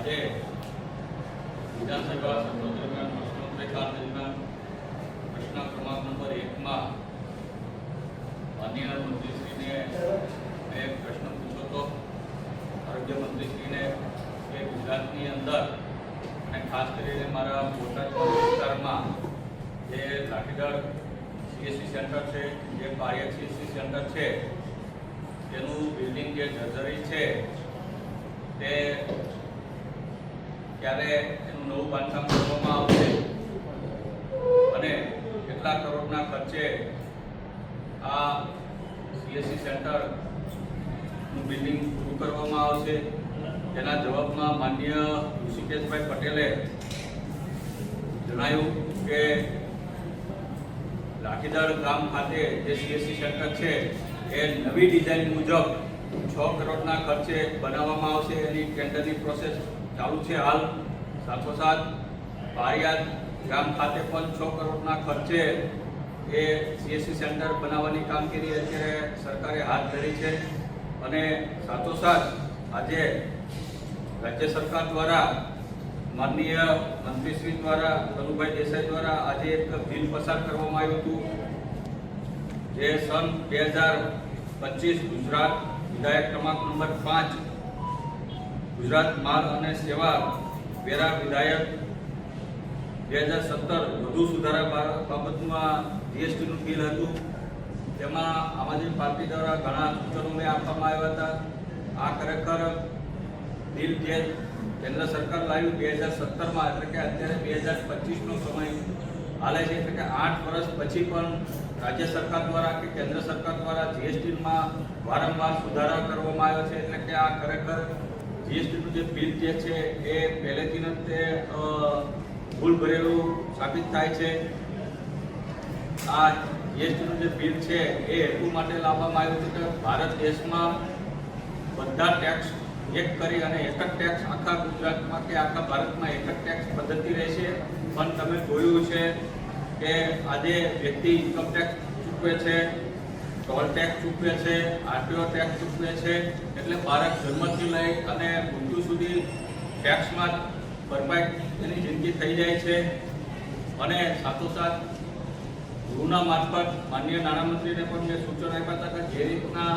આજે વિધાનસભા સત્ર દરમિયાન પ્રશ્નોત્તરીકાળ દરમિયાન પ્રશ્ન ક્રમાંક નંબર એકમાં માનનીય મંત્રીશ્રીને મેં પ્રશ્ન પૂછ્યો હતો આરોગ્ય મંત્રીશ્રીને કે ગુજરાતની અંદર અને ખાસ કરીને મારા બોટાદ વિસ્તારમાં જે લાઠીગઢ સીએસસી સેન્ટર છે, જે પાયક સીએસસી સેન્ટર છે, તેનું બિલ્ડિંગ જે જર્જરી છે, તે ક્યારે એનું નવું બાંધકામ કરવામાં આવશે અને કેટલા કરોડના ખર્ચે આ સીએસસી સેન્ટરનું બિલ્ડિંગ પૂરું કરવામાં આવશે? તેના જવાબમાં માન્ય ઋષિકેશભાઈ પટેલે જણાવ્યું કે લાઠીદળ ગામ ખાતે જે સીએસસી સેન્ટર છે, એ નવી ડિઝાઇન મુજબ છ કરોડના ખર્ચે બનાવવામાં આવશે એની ટેન્ડરની પ્રોસેસ. ચાલુ છે હાલ સાથોસાથ બારિયાદ ગામ ખાતે પણ છ કરોડના ખર્ચે એ સીએસસી સેન્ટર બનાવવાની કામગીરી અત્યારે સરકારે હાથ ધરી છે. અને સાથોસાથ આજે રાજ્ય સરકાર દ્વારા માનનીય મંત્રીશ્રી દ્વારા, કનુભાઈ દેસાઈ દ્વારા આજે એક બિલ પસાર કરવામાં આવ્યું હતું. જે સન બે હજાર પચીસ ગુજરાત વિધાયક ક્રમાંક નંબર પાંચ ગુજરાત માલ અને સેવા વેરા વિધાયક બે હજાર સત્તર વધુ સુધારા બાબતમાં જીએસટીનું બિલ હતું. તેમાં આમ આદમી પાર્ટી દ્વારા ઘણા સૂચનો આપવામાં આવ્યા હતા. આ ખરેખર બિલ જે કેન્દ્ર સરકાર લાવ્યું બે હજાર સત્તરમાં, એટલે કે અત્યારે બે હજાર પચીસનો સમય હાલે છે. એટલે કે આઠ વર્ષ પછી પણ રાજ્ય સરકાર દ્વારા કે કેન્દ્ર સરકાર દ્વારા જીએસટીમાં વારંવાર સુધારા કરવામાં આવ્યો છે. એટલે કે આ ખરેખર જીએસટીનું જે બિલ જે છે એ પહેલેથી ભૂલ ભરેલું સાબિત થાય છે. આ જીએસટીનું જે બિલ છે એ હેતુ માટે લાવવામાં આવ્યું છે કે ભારત દેશમાં બધા ટેક્સ એક કરી અને એક જ ટેક્સ આખા ગુજરાતમાં કે આખા ભારતમાં એક જ ટેક્સ પદ્ધતિ રહેશે. પણ તમે જોયું છે કે આજે વ્યક્તિ ઇન્કમ ટેક્સ ચૂકવે છે. ટોલ ટેક્સ ચૂકવે છે આરટીઓ ટેક્સ ચૂકવે છે, એટલે ભારત જન્મથી લઈ અને મૃત્યુ સુધી ટેક્સમાં ભરપાઈ એની જિંદગી થઈ જાય છે. અને સાથોસાથ ગૃહના મારફત માનનીય નાણામંત્રીને પણ મેં સૂચન આપ્યા હતા કે જે રીતના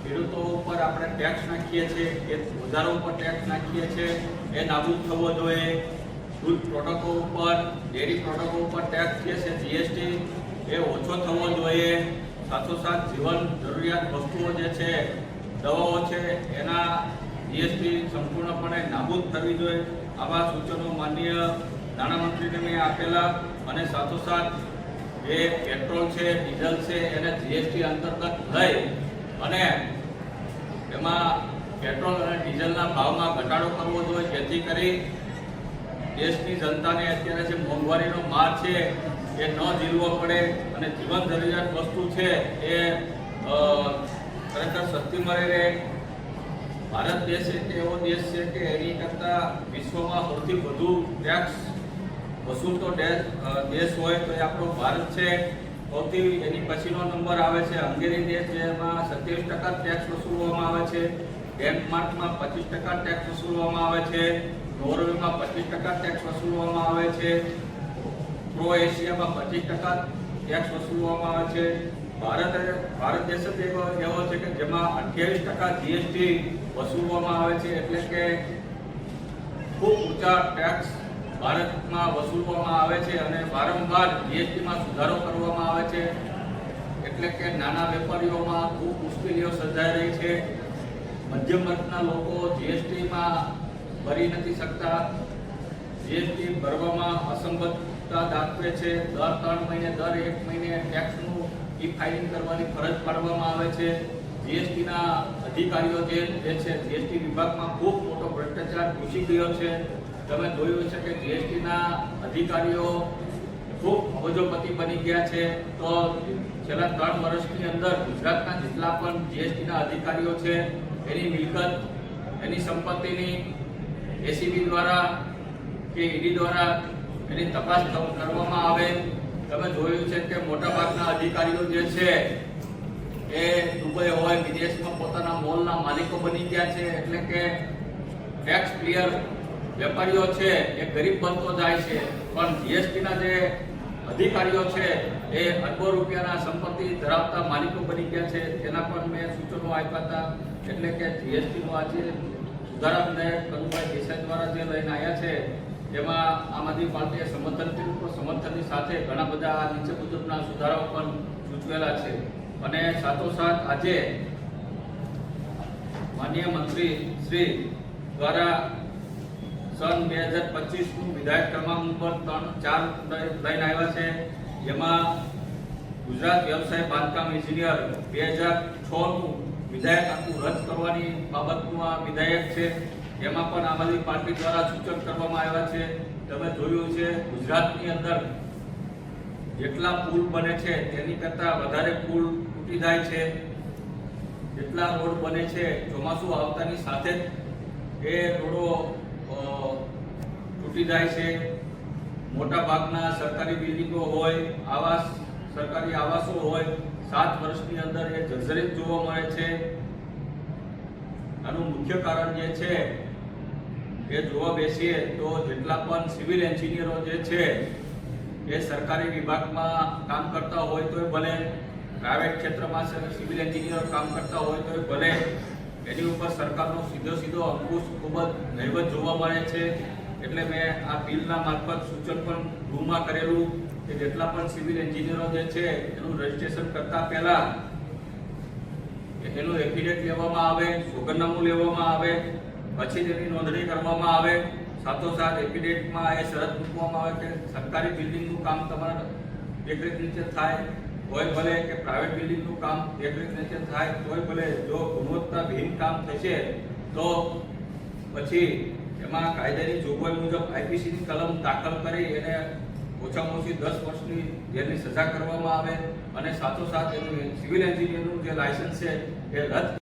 ખેડૂતો ઉપર આપણે ટેક્સ નાખીએ છીએ, એ વધારો ઉપર ટેક્સ નાખીએ છીએ, એ નાબૂદ થવો જોઈએ. દૂધ પ્રોડક્ટો ઉપર, ડેરી પ્રોડક્ટો ઉપર ટેક્સ જે છે જીએસટી એ ઓછો થવો જોઈએ. સાથોસાથ જીવન જરૂરિયાત વસ્તુઓ જે છે, દવાઓ છે, એના જીએસટી સંપૂર્ણપણે નાબૂદ થવી જોઈએ. આવા સૂચનો માનનીય નાણામંત્રીને મેં આપેલા અને સાથોસાથ જે પેટ્રોલ છે, ડીઝલ છે, એને જીએસટી અંતર્ગત લઈ અને એમાં પેટ્રોલ અને ડીઝલના ભાવમાં ઘટાડો કરવો જોઈએ. જેથી કરી દેશની જનતાને અત્યારે જે મોંઘવારીનો માર છે એ ન જીલવો પડે અને જીવન જરૂરિયાત વસ્તુ છે એ ખરેખર સસ્તી મળી રહે. ભારત દેશ એક એવો દેશ છે કે એની કરતાં વિશ્વમાં સૌથી વધુ ટેક્સ વસૂલતો દેશ હોય તો એ આપણો ભારત છે. સૌથી એની પછીનો નંબર આવે છે હંગેરી દેશ, જેમાં સત્યાવીસ ટકા ટેક્સ વસૂલવામાં આવે છે. ડેનમાર્કમાં પચીસ ટકા ટેક્સ વસૂલવામાં આવે છે. નોર્વેમાં પચીસ ટકા ટેક્સ વસૂલવામાં આવે છે. ક્રોએશિયામાં પચીસ ટકા ટેક્સ વસૂલવામાં આવે છે. ભારત ભારત દેશ જ એવો છે કે જેમાં અઠ્યાવીસ ટકા જીએસટી વસૂલવામાં આવે છે. એટલે કે ખૂબ ઊંચા ટેક્સ ભારતમાં વસૂલવામાં આવે છે અને વારંવાર જીએસટીમાં સુધારો કરવામાં આવે છે. એટલે કે નાના વેપારીઓમાં ખૂબ મુશ્કેલીઓ સર્જાઈ રહી છે. મધ્યમ વર્ગના લોકો જીએસટીમાં ભરી નથી શકતા. જીએસટી ભરવામાં અસંગતતા આપે છે. દર ત્રણ મહિને, દર એક મહિને ટેક્સનું ઈ ફાઇલિંગ કરવાની ફરજ પાડવામાં આવે છે. જીએસટીના અધિકારીઓ જે છે જીએસટી વિભાગમાં ખૂબ મોટો ભ્રષ્ટાચાર ઘૂસી ગયો છે. તમે જોયું છે કે જીએસટીના અધિકારીઓ ખૂબ અબજોપતિ બની ગયા છે. તો છેલ્લા ત્રણ વર્ષની અંદર ગુજરાતના જેટલા પણ જીએસટીના અધિકારીઓ છે, એની મિલકત, એની સંપત્તિની એસીબી દ્વારા કે ઈડી દ્વારા એની તપાસ કરવામાં આવે. તમે જોયું છે કે મોટાભાગના અધિકારીઓ જે છે, એ દુબઈ હોય, વિદેશમાં પોતાના મોલના માલિકો બની ગયા છે. એટલે કે ટેક્સ ક્લિયર વેપારીઓ છે, એ ગરીબ બનતો જાય છે. પણ જીએસટીના જે અધિકારીઓ છે, એ અરબો રૂપિયાના સંપત્તિ ધરાવતા માલિકો બની ગયા છે. તેના પર મેં સૂચનો આપ્યા હતા. એટલે કે જીએસટીનું આજે સુધારા વિધાયક કનુભાઈ દેસાઈ દ્વારા જે લઈને આવ્યા છે તેમાં આમ આદમી પાર્ટીએ સમર્થન સમર્થનની સાથે ઘણા બધા નીચે મુજબના સુધારાઓ પણ સૂચવેલા છે. અને સાથોસાથ આજે માનનીય મંત્રી શ્રી દ્વારા સન બે હજાર પચીસનું વિધાયક ક્રમાંક નંબર ત્રણ, ચાર લઈને આવ્યા છે. જેમાં ગુજરાત વ્યવસાય બાંધકામ એન્જિનિયર બે હજાર છનું વિધાયક આખું રદ કરવાની બાબતનું આ વિધાયક છે. એમાં પણ આમ આદમી પાર્ટી દ્વારા સૂચન કરવામાં આવ્યા છે. તમે જોયું છે, ગુજરાતની અંદર જેટલા પુલ બને છે, તેની કરતાં વધારે પુલ તૂટી જાય છે. જેટલા રોડ બને છે, ચોમાસું આવતાની સાથે જ એ રોડો તૂટી જાય છે. મોટા ભાગના સરકારી બિલ્ડિંગો હોય, આવાસ, સરકારી આવાસો હોય, સાત વર્ષની અંદર એ જર્જરિત જોવા મળે છે. આનું મુખ્ય કારણ જે છે એ જોવા બેસીએ તો જેટલા પણ સિવિલ એન્જિનિયરો જે છે, એ સરકારી વિભાગમાં કામ કરતા હોય તોય ભલે, પ્રાઇવેટ ક્ષેત્રમાં સિવિલ એન્જિનિયરો કામ કરતા હોય તોય ભલે, એની ઉપર સરકારનો સીધો સીધો અંકુશ ખૂબ જ નહીવત જોવા મળે છે. એટલે મેં આ બિલના મારફત સૂચન પણ ગૃહમાં કરેલું કે જેટલા પણ સિવિલ એન્જિનિયરો જે છે, એનું રજીસ્ટ્રેશન કરતા પહેલા, એનું એફિડેટ લેવામાં આવે, સોગંદનામું લેવામાં આવે પછી તેની નોંધણી કરવામાં આવે. સાથોસાથ એફિડેટમાં એ શરત મૂકવામાં આવે કે સરકારી બિલ્ડિંગનું કામ તમારા દેખરેખ નીચે થાય હોય ભલે કે પ્રાઇવેટ બિલ્ડિંગનું કામ દેખરેખ નીચે થાય, તોય ભલે જો ગુણવત્તાહીન કામ થશે, તો પછી એમાં કાયદાની જોગવાઈ મુજબ આઈપીસીની કલમ દાખલ કરી એને ઓછામાં ઓછી દસ વર્ષની જેલની સજા કરવામાં આવે અને સાથોસાથ એનું સિવિલ એન્જિનિયરનું જે લાયસન્સ છે એ રદ